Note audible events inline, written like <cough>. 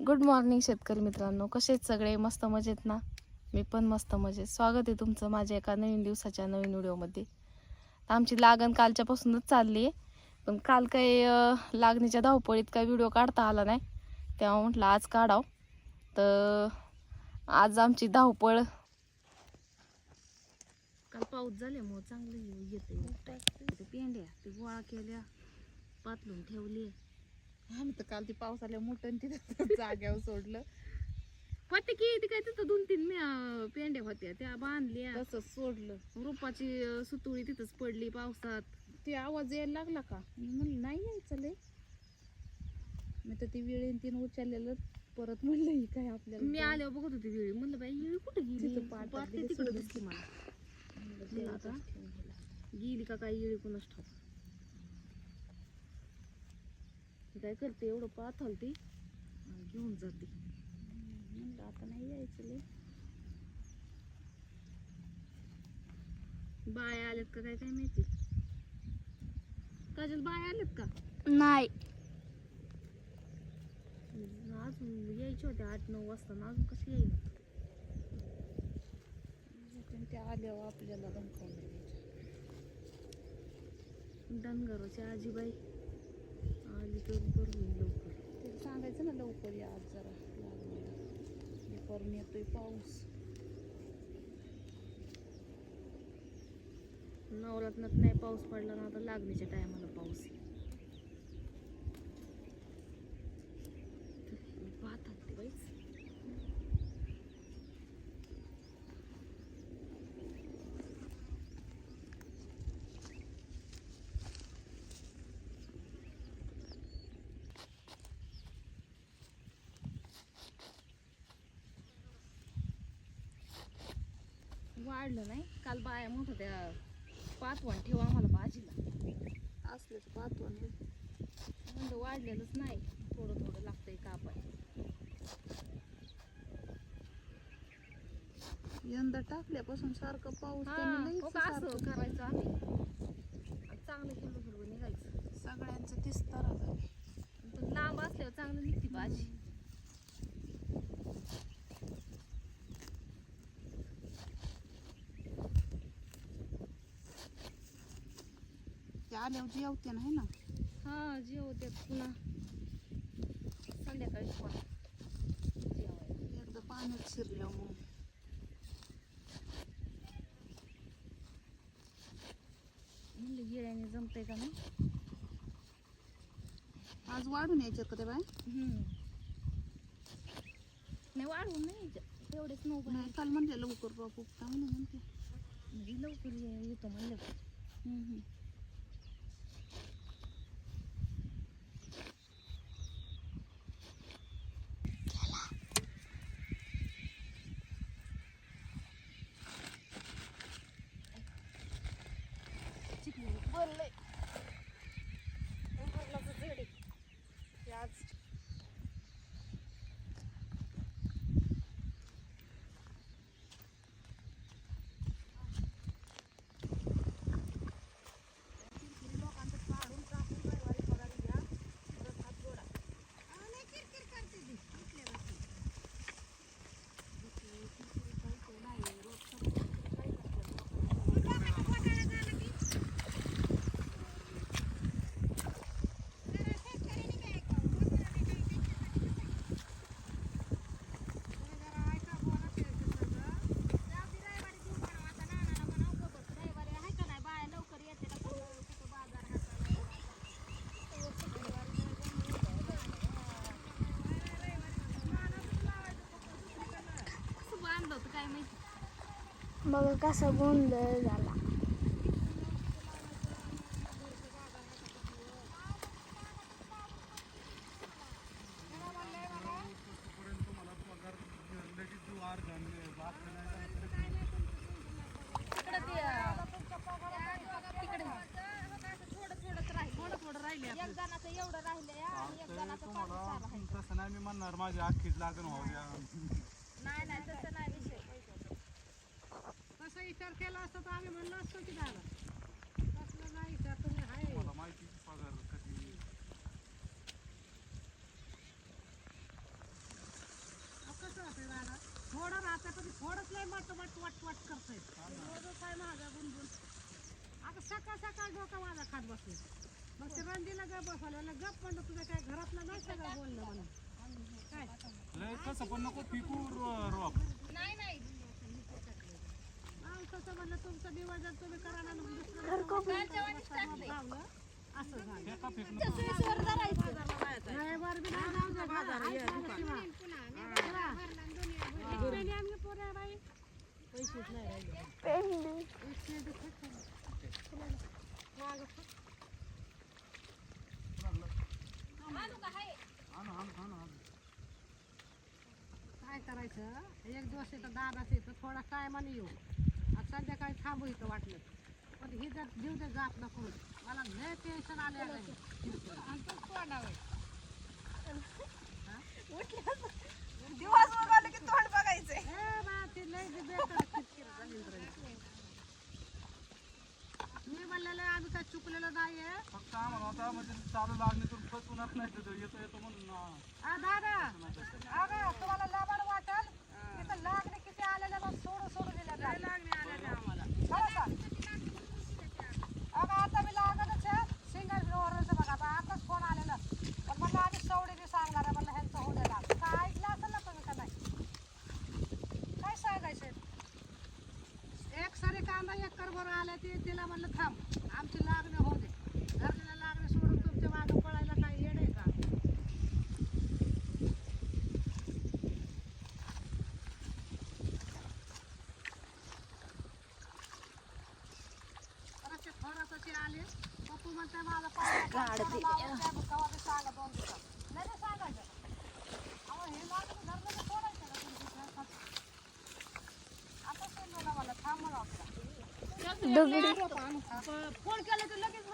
Good morning शेतकरी मित्रांनो. कसे आहेत सगळे? मस्त मजेत ना? मी पण मस्त मजेत. स्वागत आहे तुमचं माझ्या एका नवीन दिवसाच्या नवीन व्हिडिओमध्ये. आमची लागण कालच्यापासूनच चालली आहे. पण काल काही लागणीच्या धावपळीत काही व्हिडिओ काढता आला नाही. तेव्हा म्हटलं आज काढाव. तर आज आमची धावपळ काल पाऊस झाल्यामुळं चांगलं येते पेंड्या ते गोळा केल्या पातलून ठेवली आम्ही तर काल ती पाऊस आल्या मोठं तिथं <laughs> जाग्यावर सोडलं. होते की ती काय तिथं दोन तीन म्या- पेंड्या होत्या त्या बांधल्या. तसंच सोडलं. रुपाची अं, सुतुळी तिथंच पडली पावसात. ते आवाज यायला लागला का? मी म्हणलं नाही यायचं लय. मी तर ती वेळेन तीन उचललेलं परत म्हणलं ही काय आपल्याला मी आल्यावर बघत होती वेळी. म्हणलं बाई येळी कुठे गेली? तिथं पाटात गेली तिकडे सोडून. दिसली मला. म्हणलं आता? ठेवून गेला. गेली का काय येळी कोणाच ठाऊ ती काय करते एवढं पाथल ती. घेऊन जाते. म्हणलं आता नाही यायचं लय. बाया आल्यात का काय काय माहिती? काजल बाया आल्यात का? नाही. अजून यायचे होते आठ नऊ वाजता ना अजून कशी येईल? ते आल्यावर आपल्याला धमकावून द्यायचं डनगराची आजीबाई. आली करून लवकर ते सांगायचं ना लवकर या आज जरा लागलेला दुपारून येतोय पाऊस. नवरात्रात नाही पाऊस पडला ना आता लागणीच्या टायमाला पाऊस येईल वाढलं नाही. काल बाया म्हणत होत्या पाचवण ठेवा आम्हाला भाजीला. असलं तर पाहतो ना म्हणलं वाढलेलंच नाही. थोडं थोडं लागतंय कापाय. यंदा टाकल्यापासून सारखं पाऊस हा, असं करायचं आम्ही? चांगलं हिरवं निघायचं. सगळ्यांचं तीच तरा लांब असल्यावर चांगलं निघते भाजी ते आल्यावर जेवते नाही ना? हा जेवते पुन्हा. संध्याकाळी पण जेवायला एकदा पाण्यात शिरलं मग. म्हणलं येळ्याने जमतंय का नाही? आज वाढून यायच्यात का ते बाय हम्म. नाही वाढवून नाही तेवढेच नऊ नाही काल म्हणले लवकर बाप उपटा म्हणून म्हणते. म्हणजे लवकर ये- येतो म्हणलं. हम्म, हम्म. बनलंय उंबरलाचं झाड आहे. ते आज कसं बांधलं होतं काय माहिती बघा कसा गोंधळ झाला तिकडं ते अं, तिकडे थोडं थोडं राहिले एक जणाचं एवढं राहिलंय आणि एक जणाचं पाणी सारं आहे. तसं नाही मी म्हणणार माझी अख्खीच लागण व्हाव्या नाही नाही तसं नाही तसा विचार केला असता तर आम्ही म्हणलो असतो की दादा तसलं नाही विचार तुम्ही आहे मला माहिती की पगार कधी थोडं राहतं पण थोडंच लय मट मट वट वट करतंय. रोजच आहे माझा बुनबुन आता सकाळ सकाळ डोका माझा खात बसले. मग ते रंदीला गप बसवलं. गप म्हणलं तुझं काय घरातलं नाही सगळं बोललं म्हणून? काय? लय तसं पण नको पिकू रो- रोप आव तसं म्हणलं तुमचं नियोजन तुम्ही करा ना मग दुसरं लावलं असं झालं बी नाही जाऊ पेनी पोरं बाई. पैसेच नाही राहिले. दे. मागं. काय करायचं एक दिवस इथं दादाच येतं थोडा टायमाने येऊ संध्याकाळी थांबू इथं वाटलं. पण ही जर जीव दे जात नको मला लय टेन्शन आले मी म्हणलेलं आम्ही काय चुकलेलं नाहीये. फक्त आम्हाला म्हणजे चालू लागणीतून फसवणार नाही तर येतो येतो म्हणून ना. आ, दादा अगं तुम्हाला लाभाड वाटल तिथं लागणे किती आलेले मग सोडू सोडू दिले लागणे आलेले आम्हाला अगं आता मी लागतच आहे सिंगल ओरलचं बघा आता आताच फोन आलेला पण म्हणलं आम्ही सवडीने सांगणार आहे म्हणलं ह्यांचं होऊ द्या लाग. काय ऐकलं असेल ना तुम्ही का नाही काय सांगायचं एक सारे कांदा एक करभर आले ते तिला म्हणलं थांब आमची लागणं होऊ दे. घरला लागणं सोडून तुमच्या मागं पळायला काय येड आहे का? परत ते थोरासाचे आले. पप्पू म्हणते माझा पाय कवा बी सांगा दोन दिवसात नाही रे सांगायचं अहो हे लागलं धरलं तर सोडायचं ना तुमच्या आता सोडलं मला थांब मला आपला दगडी. फोन केला तर लगेच लगेच